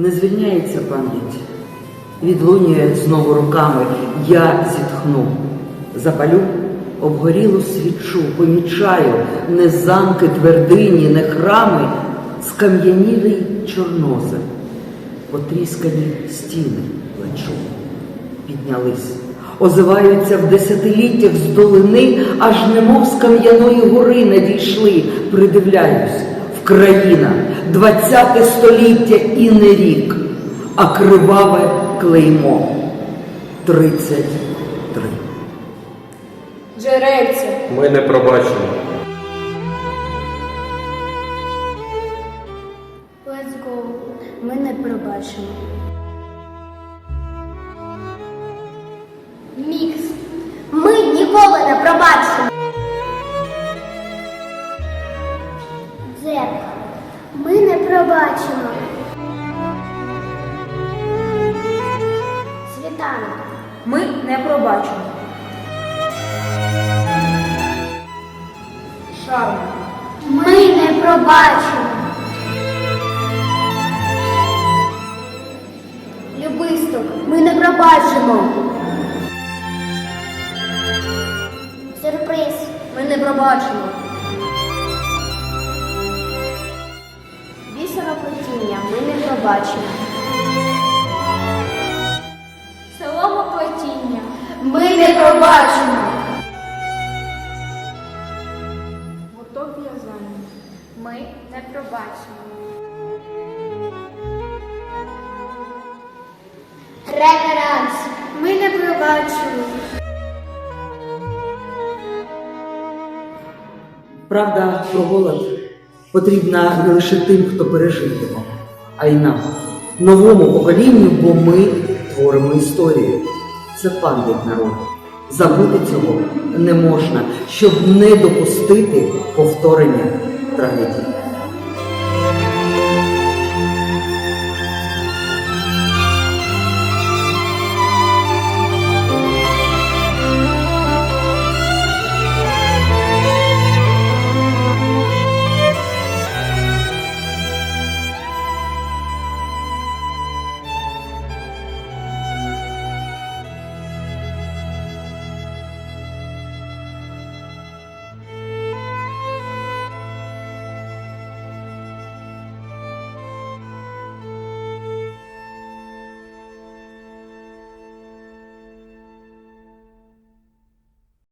Не звільняється пам'ять. Відлунює знову руками. Я зітхну. Запалю обгорілу свічу, помічаю не замки твердині, не храми, скам'янілий чорнозем, потріскані стіни плачу. Піднялись, озиваються в десятиліттях з долини, аж немов з кам'яної гори надійшли, придивляюсь, країна, двадцяте століття і не рік, а криваве клеймо. Тридцять три. Джерельце, Ми не пробачимо. Let's go. Ми не пробачимо. Пробачимо. Світанок. ми не пробачимо. Шарм, Ми не пробачимо. Любисток. Ми не пробачимо. Сюрприз. ми не пробачимо. Бісероплетіння. Ми не пробачимо. Соломоплетіння. Ми не пробачимо. Гурток в'язання. Ми не пробачимо. Реверанс. Ми не пробачимо. Правда про голод потрібна не лише тим, хто пережив його, а й нам, новому поколінню, бо ми творимо історію. Це пам'ять народу. Забути цього не можна, щоб не допустити повторення трагедії.